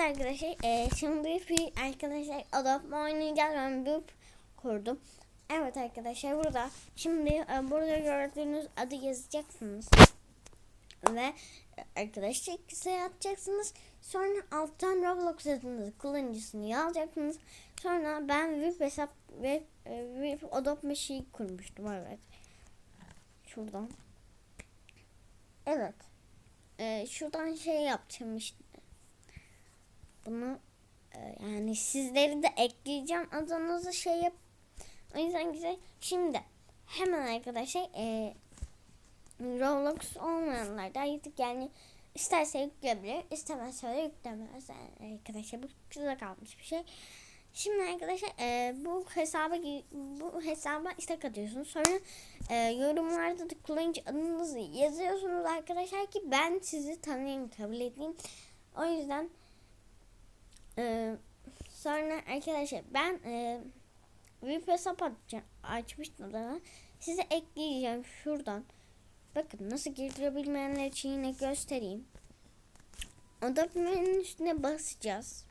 Evet arkadaşlar e, şimdi bir arkadaşlar Adobe oynayacağız ben bir kurdum. Evet arkadaşlar burada şimdi e, burada gördüğünüz adı yazacaksınız. Ve e, arkadaşlar kısaya atacaksınız. Sonra alttan Roblox adınızı kullanıcısını yazacaksınız. Sonra ben VIP hesap ve VIP Adobe Mesh'i kurmuştum evet. Şuradan. Evet. E, şuradan şey yapacağım işte. Bunu e, yani sizleri de ekleyeceğim adınızı şey yap. O yüzden güzel. Şimdi hemen arkadaşlar e, Roblox olmayanlar da artık yani isterse yükleyebilir, istemezse de yüklemez. Yani arkadaşlar bu size kalmış bir şey. Şimdi arkadaşlar e, bu hesaba bu hesaba istek atıyorsunuz. Sonra e, yorumlarda da kullanıcı adınızı yazıyorsunuz arkadaşlar ki ben sizi tanıyayım, kabul edeyim. O yüzden e, sonra arkadaşlar ben e, VIP hesap açmıştım da size ekleyeceğim şuradan. Bakın nasıl girdirebilmeyenler için yine göstereyim. Oda menünün üstüne basacağız.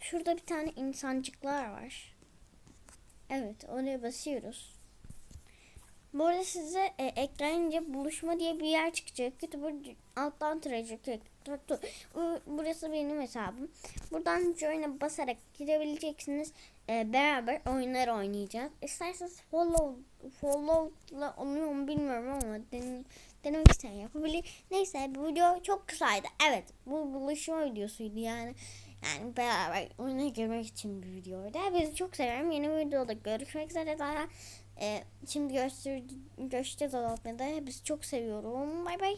Şurada bir tane insancıklar var. Evet oraya basıyoruz. Bu arada size e, eklenince buluşma diye bir yer çıkacak. YouTuber alttan tıracak. Burası benim hesabım. Buradan join'e basarak girebileceksiniz. E, beraber oyunlar oynayacağız. İsterseniz follow follow'la oluyor mu bilmiyorum ama den, denemek isteyen yapabilir. Neyse bu video çok kısaydı. Evet bu buluşma videosuydu yani. Yani beraber oyuna girmek için bir videoydu. Bizi çok seviyorum. Yeni videoda görüşmek üzere daha. Ee, şimdi göster görüşeceğiz Adobe'de. Bizi çok seviyorum. Bay bay.